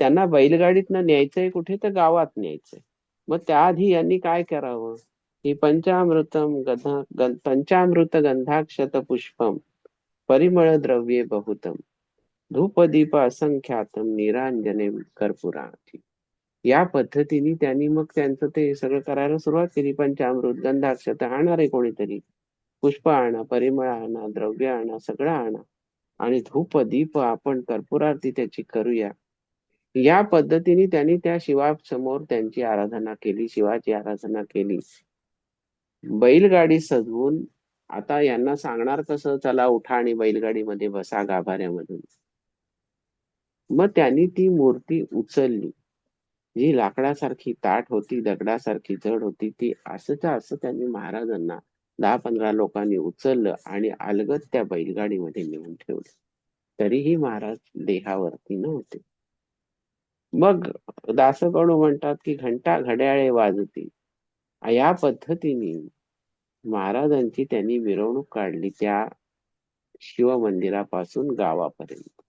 त्यांना बैलगाडीतनं न्यायचंय कुठे तर गावात न्यायचंय. मग त्याआधी यांनी काय करावं? की पंचामृतम गधा पंचामृत गंधाक्षत पुष्पम परिमळ द्रव्ये बहुतम धूपदीप असंख्यातम निरांजने कर्पुराठी या पद्धतीने त्यांनी मग त्यांचं ते सगळं करायला सुरुवात केली. पंचामृत गंधाक्षत आणणारे कोणीतरी? पुष्प आणा परिमळ आणा द्रव्य आणा सगळं आणा. आणि धूप दीप आपण कर्पुरारती त्याची करूया. या पद्धतीने त्यांनी त्या शिवासमोर त्यांची आराधना केली शिवाची आराधना केली. बैलगाडी सजवून आता यांना सांगणार कसं चला उठा आणि बैलगाडीमध्ये बसा गाभाऱ्यामधून. मग त्यांनी ती मूर्ती उचलली. जी लाकडासारखी ताट होती दगडासारखी जड होती ती असंच्या असं त्यांनी महाराजांना दहा पंधरा लोकांनी उचललं आणि अलगद त्या बैलगाडीमध्ये नेऊन ठेवलं. तरीही महाराज देहावरती नव्हते. मग दासगणू म्हणतात की घंटा घड्याळे वाजती या पद्धतीने महाराजांची त्यांनी मिरवणूक काढली त्या शिवमंदिरापासून गावापर्यंत.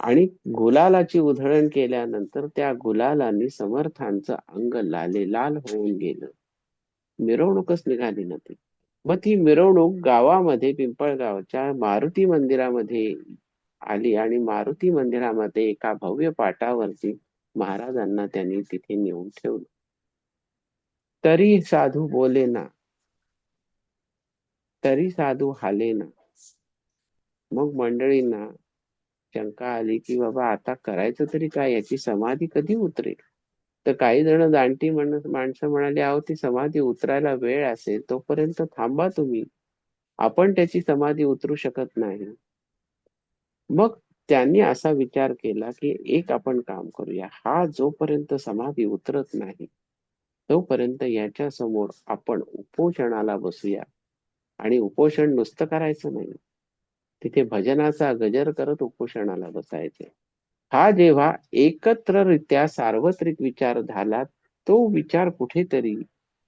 आणि गुलालाची उधळण केल्यानंतर त्या गुलालांनी समर्थांचं अंग लाले लाल होऊन गेलं. मिरवणूकच निघाली नव्हती. मग ती मिरवणूक गावामध्ये पिंपळगावच्या मारुती मंदिरामध्ये आली आणि मारुती मंदिरामध्ये एका भव्य पाटावरती महाराजांना त्यांनी तिथे नेऊन ठेवलं. तरी साधू बोले ना. तरी साधू हाले ना. मग मंडळींना शंका आली की बाबा आता करायचं तरी काय? याची समाधी कधी उतरेल? तर काही जण दांटी म्हण माणसं म्हणाली अहो ती समाधी उतरायला वेळ असेल तोपर्यंत थांबा तुम्ही. आपण त्याची समाधी उतरू शकत नाही. मग त्यांनी असा विचार केला की एक आपण काम करूया. हा जोपर्यंत समाधी उतरत नाही तोपर्यंत याच्या समोर आपण उपोषणाला बसूया. आणि उपोषण नुसतं करायचं नाही. तिथे भजनाचा गजर करत उपोषणाला बसायचे. हा जेव्हा एकत्ररित्या सार्वत्रिक विचार झाला तो विचार कुठेतरी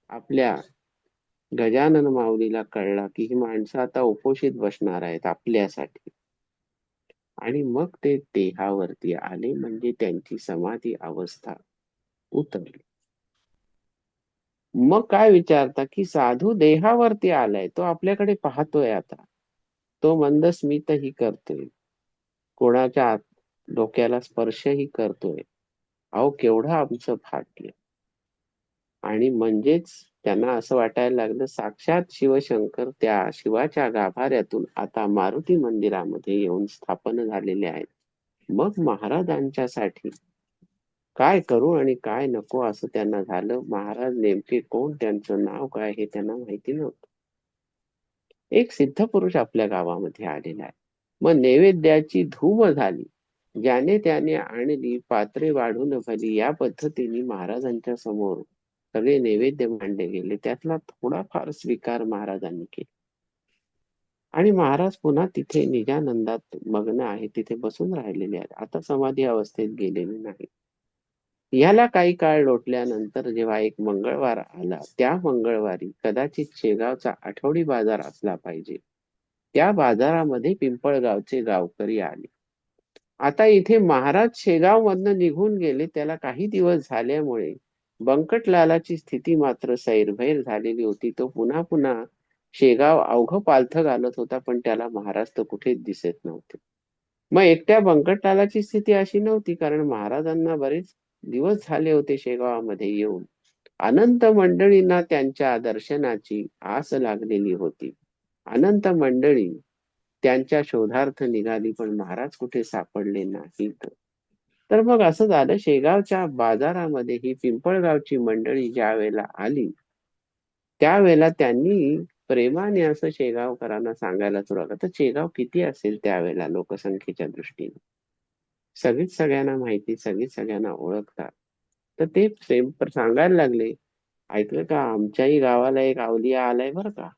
आपल्या गजानन माऊलीला कळला की ही माणसं आता उपोषित बसणार आहेत आपल्यासाठी. आणि मग ते देहावरती आले म्हणजे त्यांची समाधी अवस्था उतरली. मग काय विचारता की साधू देहावरती आलाय तो आपल्याकडे पाहतोय आता. तो मंदस्मितही करतोय. कोणाच्या डोक्याला स्पर्शही करतोय. अहो केवढं आमचं भाग्य. आणि म्हणजेच त्यांना असं वाटायला लागलं साक्षात शिवशंकर त्या शिवाच्या गाभाऱ्यातून आता मारुती मंदिरामध्ये येऊन स्थापन झालेले आहेत. मग महाराजांच्यासाठी काय करू आणि काय नको असं त्यांना झालं? महाराज नेमके कोण? त्यांचं नाव काय हे त्यांना माहिती नव्हतं. एक सिद्ध पुरुष आपल्या गावामध्ये आलेला आहे. मग नैवेद्याची धूम झाली. ज्याने त्याने आणली पात्रे वाढून भली या पद्धतीने महाराजांच्या समोर सगळे नैवेद्य मांडले गेले. त्यातला थोडाफार स्वीकार महाराजांनी केला. आणि महाराज पुन्हा तिथे निजानंदात मग्न आहे तिथे बसून राहिलेले आहेत. आता समाधी अवस्थेत गेलेले नाही याला काही काळ लोटल्यानंतर जेव्हा एक मंगळवार आला त्या मंगळवारी कदाचित शेगावचा आठवडी बाजार असला पाहिजे. त्या बाजारामध्ये पिंपळगावचे गावकरी आले. आता इथे महाराज शेगाव मधनं निघून गेले. त्याला काही दिवस झाल्यामुळे बंकटलालाची स्थिती मात्र सैरभैर झालेली होती. तो पुन्हा पुन्हा शेगाव अवघ पालथ घालत होता पण त्याला महाराज तर कुठेच दिसत नव्हते. मग एकट्या बंकटलालाची स्थिती अशी नव्हती कारण महाराजांना बरेच दिवस झाले होते शेगावामध्ये येऊन. अनंत मंडळींना त्यांच्या दर्शनाची आस लागलेली होती. अनंत मंडळी त्यांच्या शोधार्थ निघाली पण महाराज कुठे सापडले नाहीत. तर मग असं झालं शेगावच्या बाजारामध्ये ही पिंपळगावची मंडळी ज्या वेळेला आली त्यावेळेला त्यांनी प्रेमाने असं शेगावकरांना सांगायला सुरुवात तर शेगाव किती असेल त्यावेळेला लोकसंख्येच्या दृष्टीने? सगळीच सगळ्यांना माहिती सगळीच सगळ्यांना ओळखतात. तर ते प्रेम सांगायला लागले ऐकलं का? आमच्याही गावाला एक अवलिया आलाय बरं का?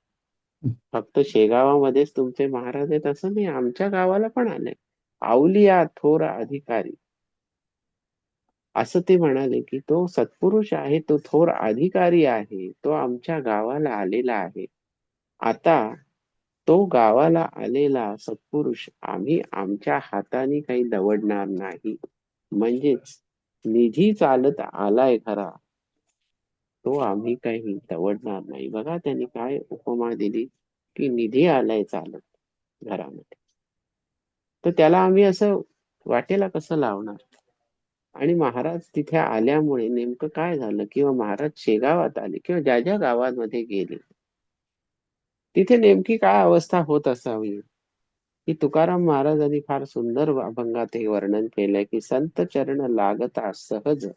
फक्त शेगावामध्येच तुमचे महाराज आहेत असं नाही आमच्या गावाला पण आलंय. अवलिया थोर अधिकारी असं ते म्हणाले की तो सत्पुरुष आहे तो थोर अधिकारी आहे तो आमच्या गावाला आलेला आहे. आता तो गावाला आलेला सत्पुरुष आम्ही आमच्या हाताने काही दवडणार नाही. म्हणजेच निधी चालत आलाय खरा. तो आम्ही काही दवडणार नाही. बघा त्यांनी काय उपमा दिली की निधी आलाय चालत घरामध्ये. तर त्याला आम्ही असं वाटेला कसं लावणार? आणि महाराज तिथे आल्यामुळे नेमकं काय झालं? किंवा महाराज शेगावात आले किंवा ज्या ज्या गावांमध्ये गेले? तिथे नेमकी काय अवस्था होत असावी? की तुकाराम महाराजांनी फार सुंदर अभंगात हे वर्णन केलंय की संत चरण लागता सहज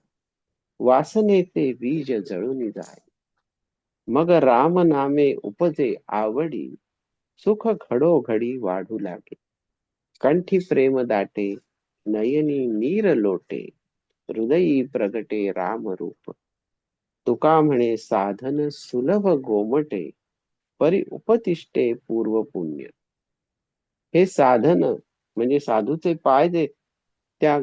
वासनेचे बीज जळून जाय. मग राम नामे उपजे आवडी सुख घडोघडी वाढू लागे. कंठी प्रेम दाटे नयनी नीर लोटे. हृदयी प्रगटे राम रूप तुका म्हणे साधन सुलभ गोमटे परी उपतिष्ठे पूर्व पुण्य. हे साधन म्हणजे साधूचे पाय जे त्या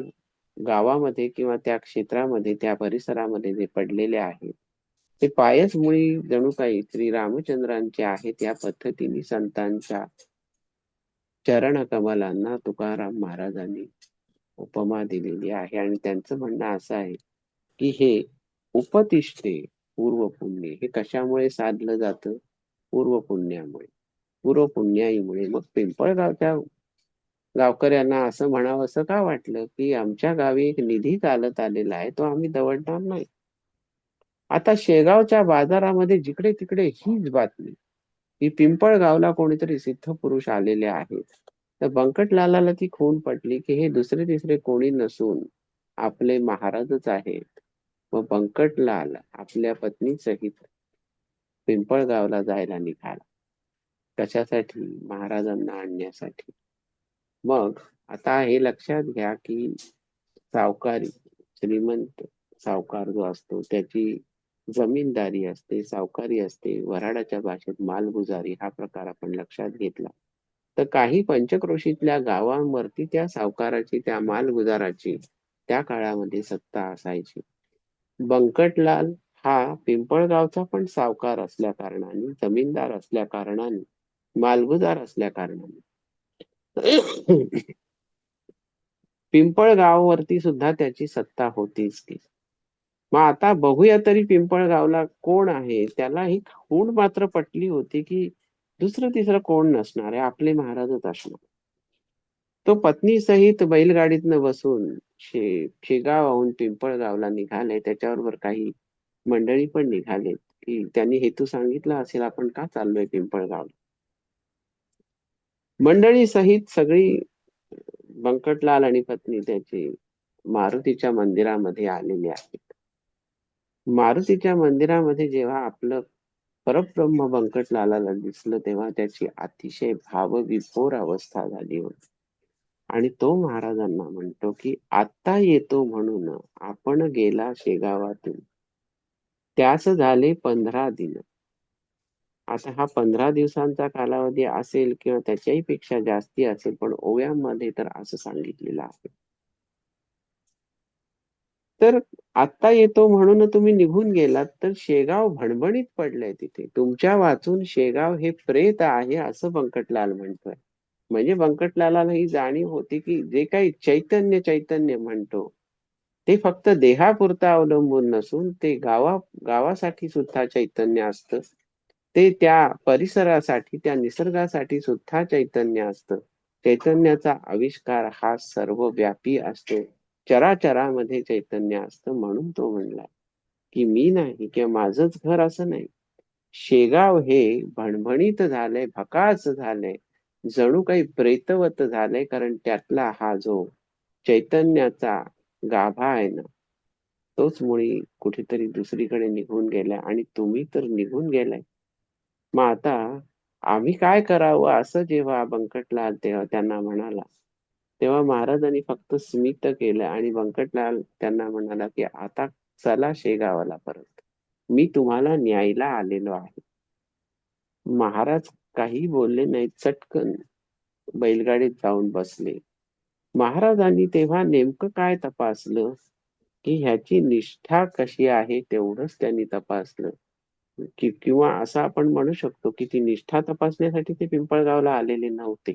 गावामध्ये किंवा त्या क्षेत्रामध्ये त्या परिसरामध्ये जे पडलेले आहेत ते पायच मुळी जणू काही श्री रामचंद्रांचे आहेत या पद्धतीने संतांच्या चरण कमलांना तुकाराम महाराजांनी उपमा दिलेली आहे. आणि त्यांचं म्हणणं असं आहे की हे उपतिष्ठे पूर्व पुण्य हे कशामुळे साधलं जातं? पूर्व पुण्यामुळे पूर्व पुण्याईमुळे मग पिंपळगावच्या गावकऱ्यांना असं म्हणावं असं का वाटलं की आमच्या गावी एक निधी चालत आलेला आहे तो आम्ही दवडणार नाही. आता शेगावच्या बाजारामध्ये जिकडे तिकडे हीच बातमी. की पिंपळगावला कोणीतरी सिद्ध पुरुष आलेले आहेत. तर बंकटलालाला ती खून पटली की हे दुसरे तिसरे कोणी नसून आपले महाराजच आहेत. व बंकटलाल आपल्या पत्नी सहित पिंपळगावला जायला निघाला. कशासाठी? महाराजांना आणण्यासाठी. मग आता हे लक्षात घ्या की सावकारी श्रीमंत सावकार जो असतो त्याची जमीनदारी असते सावकारी असते वराडाच्या भाषेत मालगुजारी हा प्रकार आपण लक्षात घेतला. तर काही पंचक्रोशीतल्या गावांवरती त्या सावकाराची त्या मालगुजाराची त्या काळामध्ये सत्ता असायची. बंकटलाल हा पिंपळगावचा पण सावकार असल्या कारणाने जमीनदार असल्या कारणाने मालगुजार असल्या कारणाने. पिंपळगाववरती सुद्धा त्याची सत्ता होतीच की. मग आता बघूया तरी पिंपळगावला कोण आहे? त्याला ही खूण मात्र पटली होती की दुसरं तिसरं कोण नसणार आहे? आपले महाराजच असणार. तो पत्नी सहित बैलगाडीतनं बसून शे शेगावहून पिंपळगावला निघाले त्याच्याबरोबर काही मंडळी पण निघाले की त्यांनी हेतू सांगितला असेल आपण का चाललोय पिंपळगावला? मंडळी सहित सगळी बंकटलाल आणि पत्नी त्याची मारुतीच्या मंदिरामध्ये आलेली आहेत. मारुतीच्या मंदिरामध्ये जेव्हा आपलं परब्रह्म बंकटलालाला दिसलं तेव्हा त्याची अतिशय भावविभोर अवस्था झाली होती. आणि तो महाराजांना म्हणतो की आता येतो म्हणून आपण गेला शेगावातून. त्यास झाले पंधरा दिन. आता हा पंधरा दिवसांचा कालावधी असेल किंवा त्याच्याही पेक्षा जास्ती असेल पण ओव्यामध्ये तर असं सांगितलेलं आहे. तर आता येतो म्हणून तुम्ही निघून गेलात तर शेगाव भणभणीत पडलंय तिथे. तुमच्या वाचून शेगाव हे प्रेत आहे असं बंकटलाल म्हणतोय. म्हणजे बंकटलाला ही जाणीव होती की जे काही चैतन्य चैतन्य म्हणतो ते फक्त देहापुरता अवलंबून नसून ते गावा गावासाठी सुद्धा चैतन्य असतं. ते त्या परिसरासाठी त्या निसर्गासाठी सुद्धा चैतन्य असतं. चैतन्याचा आविष्कार हा सर्वव्यापी असतो. चराचरामध्ये चैतन्य असतं म्हणून तो म्हणला की मी नाही किंवा माझंच घर असं नाही. शेगाव हे भणभणीत झालंय भकास झालंय जणू काही प्रेतवत झालंय कारण त्यातला हा जो चैतन्याचा गाभा आहे ना तोच मुळी कुठेतरी दुसरीकडे निघून गेलाय. आणि तुम्ही तर निघून गेलाय. मग आता आम्ही काय करावं? असं जेव्हा बंकटलाल तेव्हा त्यांना म्हणाला तेव्हा महाराजांनी फक्त स्मित केलं आणि व्यंकटलाल त्यांना म्हणाला की आता चला शेगावाला परत. मी तुम्हाला न्यायला आलेलो आहे. महाराज काही बोलले नाही चटकन बैलगाडीत जाऊन बसले. महाराजांनी तेव्हा नेमकं काय तपासलं? की ह्याची निष्ठा कशी आहे तेवढंच त्यांनी तपासलं. कि किंवा असं आपण म्हणू शकतो की ती निष्ठा तपासण्यासाठी ते पिंपळगावला आलेले नव्हते.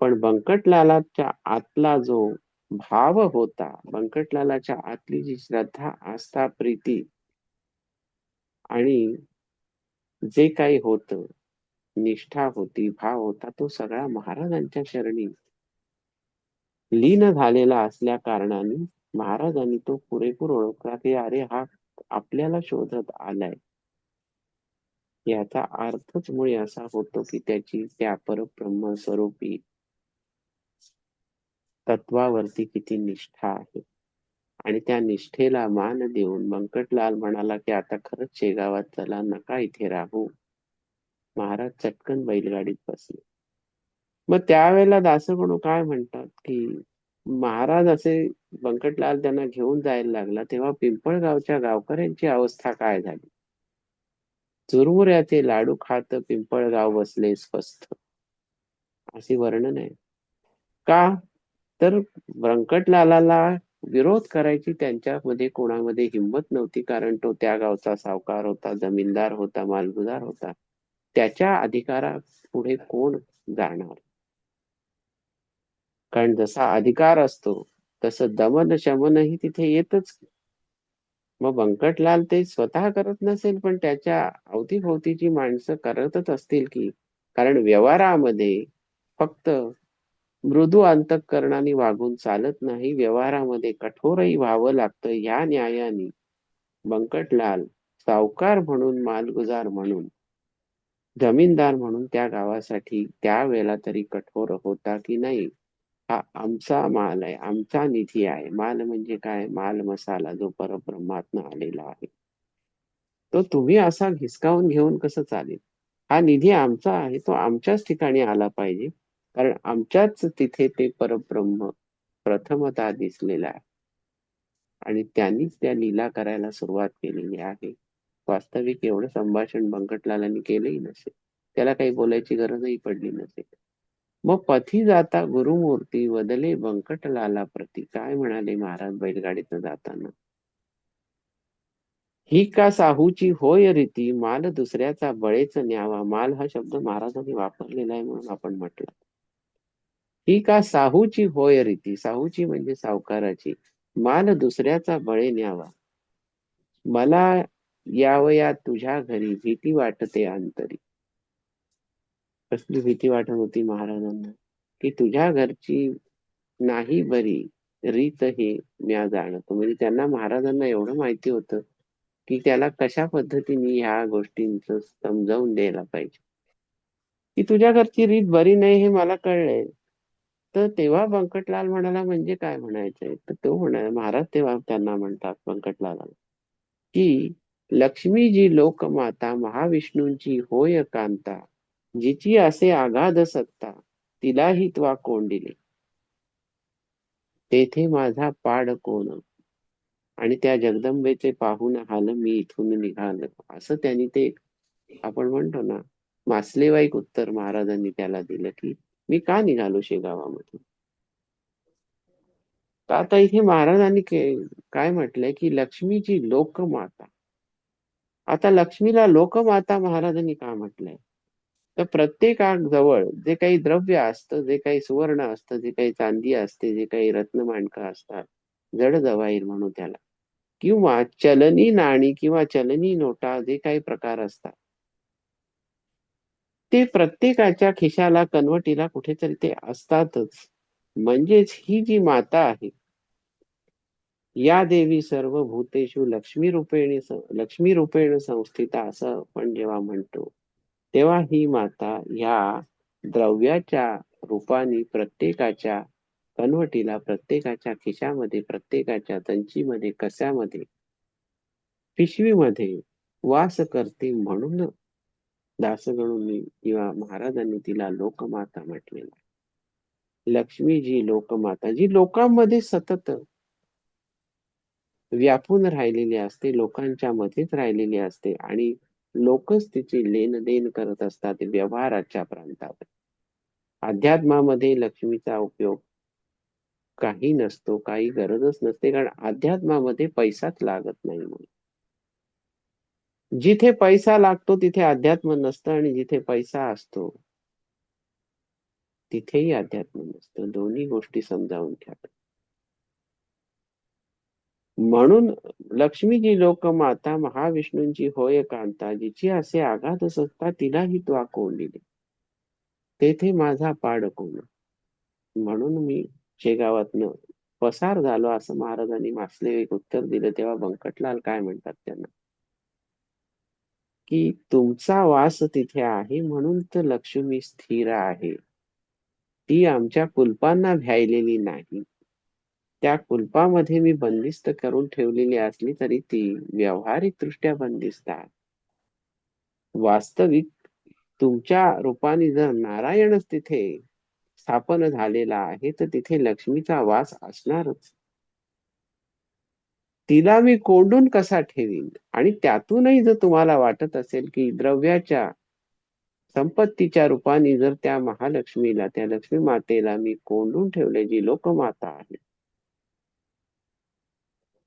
पण बंकटलालाच्या आतला जो भाव होता बंकटलालाच्या आतली जी श्रद्धा आस्था प्रीती आणि जे काही होत निष्ठा होती भाव होता तो सगळा महाराजांच्या शरणी लीन झालेला असल्या कारणाने महाराजांनी तो पुरेपूर ओळखला की अरे हा आपल्याला शोधत आलाय. याचा अर्थच मुळे असा होतो की त्याची त्या परब्रह्म स्वरूपी तत्वावरती किती निष्ठा आहे? आणि त्या निष्ठेला मान देऊन बंकटलाल म्हणाला की आता खरंच शेगावात चला नका इथे राहू. महाराज चटकन बैलगाडीत बसले. मग त्यावेळेला दासगणू काय म्हणतात की महाराज असे बंकटलाल त्यांना घेऊन जायला लागला तेव्हा पिंपळगावच्या गावकऱ्यांची अवस्था काय झाली? चुरमुऱ्याचे लाडू खात पिंपळगाव बसले स्वस्थ असे वर्णन आहे. का? तर व्यंकटलालाला विरोध करायची त्यांच्यामध्ये कोणामध्ये हिंमत नव्हती कारण तो त्या गावचा सावकार होता जमीनदार होता मालगुजार होता. त्याच्या अधिकारा पुढे कोण जाणार? कारण जसा अधिकार असतो तसं दमन शमनही तिथे येतच. मग बंकटलाल ते स्वतः करत नसेल पण त्याच्या अवतीभोवतीची माणसं करतच असतील की कारण व्यवहारामध्ये फक्त मृदू अंतकरणाने वागून चालत नाही व्यवहारामध्ये कठोरही व्हावं लागतं या न्यायाने बंकटलाल सावकार म्हणून मालगुजार म्हणून जमीनदार म्हणून त्या गावासाठी त्यावेळेला तरी कठोर होता की नाही हा आमचा माल आहे आमचा निधी आहे. माल म्हणजे काय? माल मसाला जो परब्रह्मातनं आलेला आहे. तो तुम्ही असा घिसकावून घेऊन कसं चालेल? हा निधी आमचा आहे तो आमच्याच ठिकाणी आला पाहिजे. कारण आमच्याच तिथे ते परब्रह्म प्रथमता दिसलेला आहे. आणि त्यांनीच त्या लीला करायला सुरुवात केलेली आहे. वास्तविक एवढं संभाषण बंकटलालांनी केलंही नसेल. त्याला काही बोलायची गरजही पडली नसेल. मग पथी जाता गुरुमूर्ती बदले बंकटलाला प्रती. काय म्हणाले महाराज बैलगाडीत जाताना? ही का साहूची होय रीती? माल दुसऱ्याचा बळेच न्यावा. माल हा शब्द महाराजांनी वापरलेला आहे म्हणून आपण म्हटलं. ही का साहूची होय रीती? साहूची म्हणजे सावकाराची. माल दुसऱ्याचा बळे न्यावा. मला यावया तुझ्या घरी भीती वाटते अंतरी. कसली भीती वाटत होती महाराजांना? की तुझ्या घरची नाही बरी रीत हे म्या जाणतो. म्हणजे त्यांना महाराजांना एवढं माहिती होतं की त्याला कशा पद्धतीने ह्या गोष्टींच समजावून द्यायला पाहिजे. की तुझ्या घरची रीत बरी नाही हे मला कळलंय. तर तेव्हा बंकटलाल म्हणाला म्हणजे काय म्हणायचंय? तर तो म्हणा महाराज तेव्हा त्यांना म्हणतात बंकटलाल की लक्ष्मी जी लोकमाता महाविष्णूंची होय कांता जिची असे आगाध सत्ता तिलाही त्वा कोण दिले? तेथे माझा पाड कोण? आणि त्या जगदंबेचे पाहून हाल मी इथून निघाल. असं त्यांनी ते आपण म्हणतो ना मासलेवाईक उत्तर महाराजांनी त्याला दिलं की मी का निघालो शेगावामध्ये तर आता इथे महाराजांनी काय म्हटलंय की लक्ष्मीची लोकमाता. आता लक्ष्मीला लोकमाता महाराजांनी का म्हटलंय? तर प्रत्येकाजवळ जे काही द्रव्य असतं जे काही सुवर्ण असतं जे काही चांदी असते जे काही रत्नमांडकं असतात जड जवाईर म्हणू त्याला किंवा चलनी नाणी किंवा चलनी नोटा जे काही प्रकार असतात ते प्रत्येकाच्या खिशाला कनवटीला कुठेतरी ते असतातच. म्हणजेच ही जी माता आहे या देवी सर्व भूतेषु लक्ष्मी रूपेण लक्ष्मी रूपेण संस्थिता असं आपण जेव्हा म्हणतो तेव्हा ही माता ह्या द्रव्याच्या रूपाने प्रत्येकाच्या कनवटीला प्रत्येकाच्या खिशामध्ये प्रत्येकाच्या तंचीमध्ये कशामध्ये पिशवीमध्ये वास करते म्हणून दासगणूंनी किंवा महाराजांनी तिला लोकमाता म्हटलेला लक्ष्मी जी लोकमाता जी लोकांमध्ये सतत व्यापून राहिलेली असते लोकांच्या मध्येच राहिलेली असते आणि लोकच तिची लेनदेन करत असतात व्यवहाराच्या प्रांतावर. अध्यात्मामध्ये लक्ष्मीचा उपयोग काही नसतो काही गरजच नसते कारण अध्यात्मामध्ये पैसाच लागत नाही म्हणून. जिथे पैसा लागतो तिथे अध्यात्म नसतं आणि जिथे पैसा असतो तिथेही अध्यात्म नसतं. दोन्ही गोष्टी समजावून घ्या. म्हणून लक्ष्मीजी लोक माता महाविष्णूंची होय कांता जिची असे आघात सत्ता तिलाही त्वा कोंडिले. तेथे माझा पाड कोण म्हणून मी शेगावातनं पसार झालो असं महाराजांनी मासले एक उत्तर दिलं तेव्हा बंकटलाल काय म्हणतात त्यांना? की तुमचा वास तिथे आहे म्हणून तर लक्ष्मी स्थिर आहे. ती आमच्या कुलपांना भ्यायलेली नाही. त्या कुलपामध्ये मी बंदिस्त करून ठेवलेली असली तरी ती व्यावहारिक दृष्ट्या बंदिस्त आहे. वास्तविक तुमच्या रूपाने जर नारायणच तिथे स्थापन झालेला आहे तर तिथे लक्ष्मीचा वास असणारच. तिला मी कोंडून कसा ठेवीन? आणि त्यातूनही जर तुम्हाला वाटत असेल की द्रव्याच्या संपत्तीच्या रूपाने जर त्या महालक्ष्मीला त्या लक्ष्मी मातेला मी कोंडून ठेवले जी लोकमाता आहे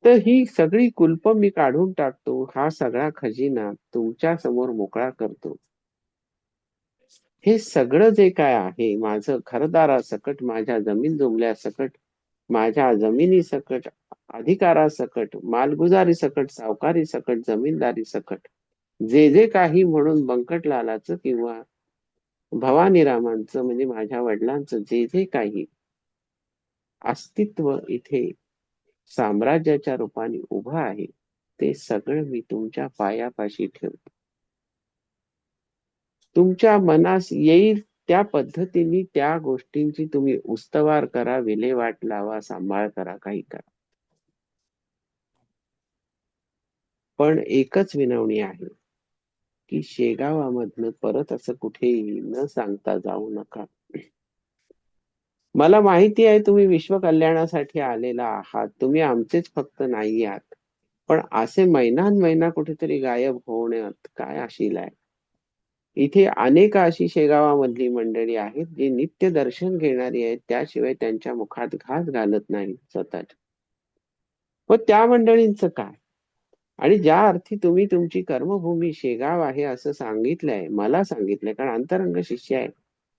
तर ही सगळी कुलप मी काढून टाकतो. हा सगळा खजिना तुमच्यासमोर मोकळा करतो. हे सगळं जे काय आहे माझं घरदारा सकट माझ्या जमीन जुमल्या सकट माझ्या जमिनी सकट अधिकारा सकट मालगुजारी सकट सावकारी सकट जमीनदारी सकट. जे जे काही म्हणून बंकटलालाचं किंवा भवानी रामांचं म्हणजे माझ्या वडिलांचं जे जे काही अस्तित्व इथे साम्राज्याच्या रूपाने उभं आहे ते सगळं मी तुमच्या पायापाशी ठेवतो. तुमच्या मनास येईल त्या पद्धतीने त्या गोष्टींची तुम्ही उस्तवार करा विल्हेवाट लावा सांभाळ करा काही करा. पण एकच विनवणी आहे की शेगावामधनं परत असं कुठेही न सांगता जाऊ नका. मला माहिती आहे तुम्ही विश्व कल्याणासाठी आलेला आहात तुम्ही आमचेच फक्त नाही आहात पण असे महिनान महिना कुठेतरी गायब होण्यात काय आशील आहे? इथे अनेक अशी शेगावामधली मंडळी आहेत जी नित्य दर्शन घेणारी आहेत त्याशिवाय त्यांच्या मुखात घास घालत नाही सतत व त्या मंडळींचं काय? आणि ज्या अर्थी तुम्ही तुमची कर्मभूमी शेगाव आहे असं सांगितलंय मला सांगितलंय कारण अंतरंग शिष्य आहे.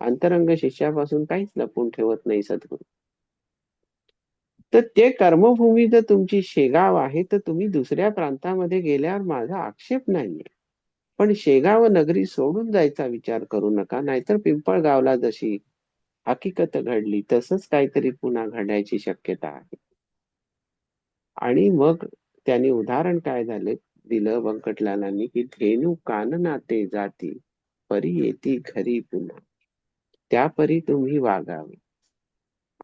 अंतरंग शिष्यापासून काहीच लपून ठेवत नाही सद्गुरू. तर ते कर्मभूमी जर तुमची शेगाव आहे तर तुम्ही दुसऱ्या प्रांतामध्ये गेल्यावर माझा आक्षेप नाहीये. पण शेगाव नगरी सोडून जायचा विचार करू नका नाहीतर पिंपळगावला जशी हकीकत घडली तसंच काहीतरी पुन्हा घडायची शक्यता आहे. आणि मग त्यांनी उदाहरण काय झाले? दिलं व्यंकटलालांनी की धेनू काननाते जाती परी येती घरी पुन्हा. त्या परी तुम्ही वागावे.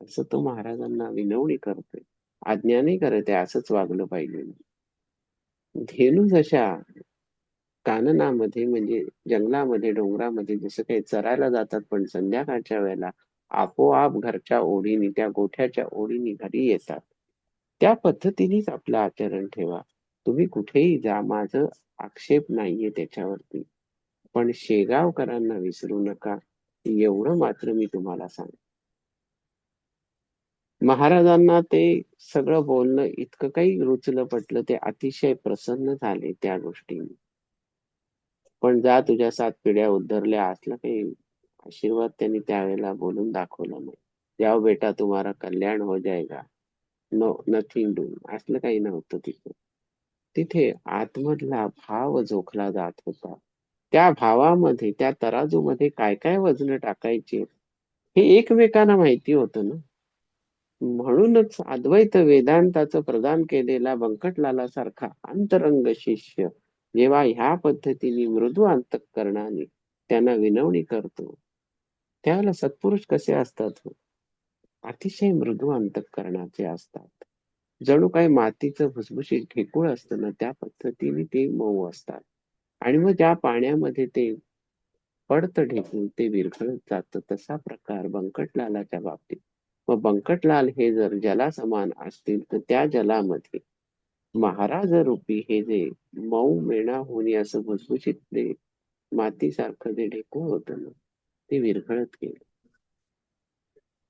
असं तो महाराजांना विनवणी करतोय. आज्ञा नाही करत आहे असंच वागलं पाहिजे. धेनू जशा काननामध्ये म्हणजे जंगलामध्ये डोंगरामध्ये जसं काही चरायला जातात पण संध्याकाळच्या वेळेला आपोआप घरच्या ओढीने त्या गोठ्याच्या ओढीने घरी येतात. त्या पद्धतीनेच आपलं आचरण ठेवा. तुम्ही कुठेही जा माझं आक्षेप नाहीये त्याच्यावरती. पण शेगावकरांना विसरू नका. एवढं मात्र मी तुम्हाला सांग महाराजांना ते सगळं बोलणं इतकं काही रुचलं पटलं ते अतिशय प्रसन्न झाले त्या गोष्टीने. पण जा तुझ्या सात पिढ्या उद्धरल्या असला काही आशीर्वाद त्यांनी त्यावेळेला बोलून दाखवला नाही. जाओ बेटा तुम्हाला कल्याण हो जाएगा. नो नथिंग डू असलं काही नव्हतं तिथे. तिथे आतमधला भाव जोखला जात होता. त्या भावामध्ये त्या तराजूमध्ये काय काय वजन टाकायचे हे एकमेकांना माहिती होतं ना. म्हणूनच अद्वैत वेदांताचं प्रदान केलेला बंकटलाला सारखा अंतरंग शिष्य जेव्हा ह्या पद्धतीने मृदू अंतकरणाने त्यांना विनवणी करतो त्यावेळेला सत्पुरुष कसे असतात हो? अतिशय मृदू अंतकरणाचे असतात. जणू काही मातीचं भुसभुशीत ठेकूळ असतं ना त्या पद्धतीने ते मऊ असतात. आणि मग ज्या पाण्यामध्ये ते पडतं ढेकून ते विरघळत जातं तसा प्रकार बंकटलालाच्या बाबतीत. व बंकटलाल हे जर जलासमान असतील तर त्या जलामध्ये महाराज रूपी हे जे मऊ मेणा होणे असं भुसभुशीत ते मातीसारखं जे ढेकूळ होत ना ते विरघळत गेलं.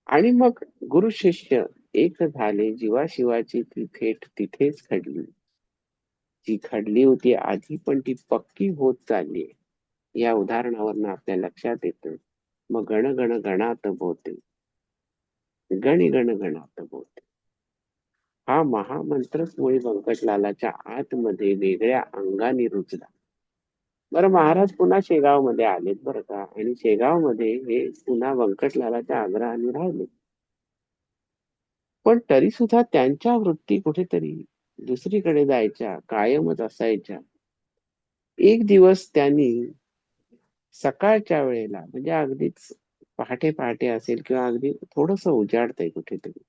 आणि मग गुरु शिष्य एक झाले जीवाशिवाची ती थेट तिथेच घडली जी घडली होती आधी पण ती पक्की होत चालली या उदाहरणावरनं आपल्या लक्षात येतं. मग गण गण गणात बोलते गण गण गणात बोलते हा महामंत्रच मुळे व्यंकटलालाच्या आतमध्ये वेगळ्या अंगाने रुजला. बरं महाराज पुन्हा शेगावमध्ये आलेत बरं का? आणि शेगावमध्ये हे पुन्हा व्यंकटलालाच्या आग्रहाने राहिले. पण तरी सुद्धा त्यांच्या वृत्ती कुठेतरी दुसरीकडे जायच्या कायमच असायच्या. एक दिवस त्यांनी सकाळच्या वेळेला म्हणजे अगदीच पहाटे पहाटे असेल किंवा अगदी थोडस उजाडतंय कुठेतरी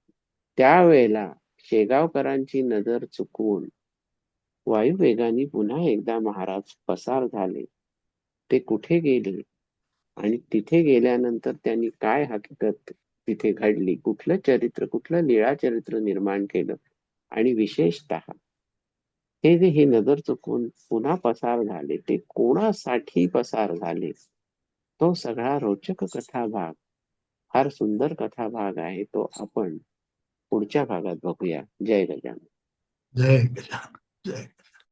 त्यावेळेला शेगावकरांची नजर चुकवून वायुवेगाने पुन्हा एकदा महाराज पसार झाले. ते कुठे गेले आणि तिथे गेल्यानंतर त्यांनी काय हकीकत तिथे घडली? कुठलं चरित्र कुठलं लीळा चरित्र निर्माण केलं? आणि विशेषतः हे जे हे नजर चुकवून पुन्हा पसार झाले ते कोणासाठी पसार झाले? तो सगळा रोचक कथा भाग फार सुंदर कथा भाग आहे तो आपण पुढच्या भागात बघूया. जय गजानन. जय गजानन. जय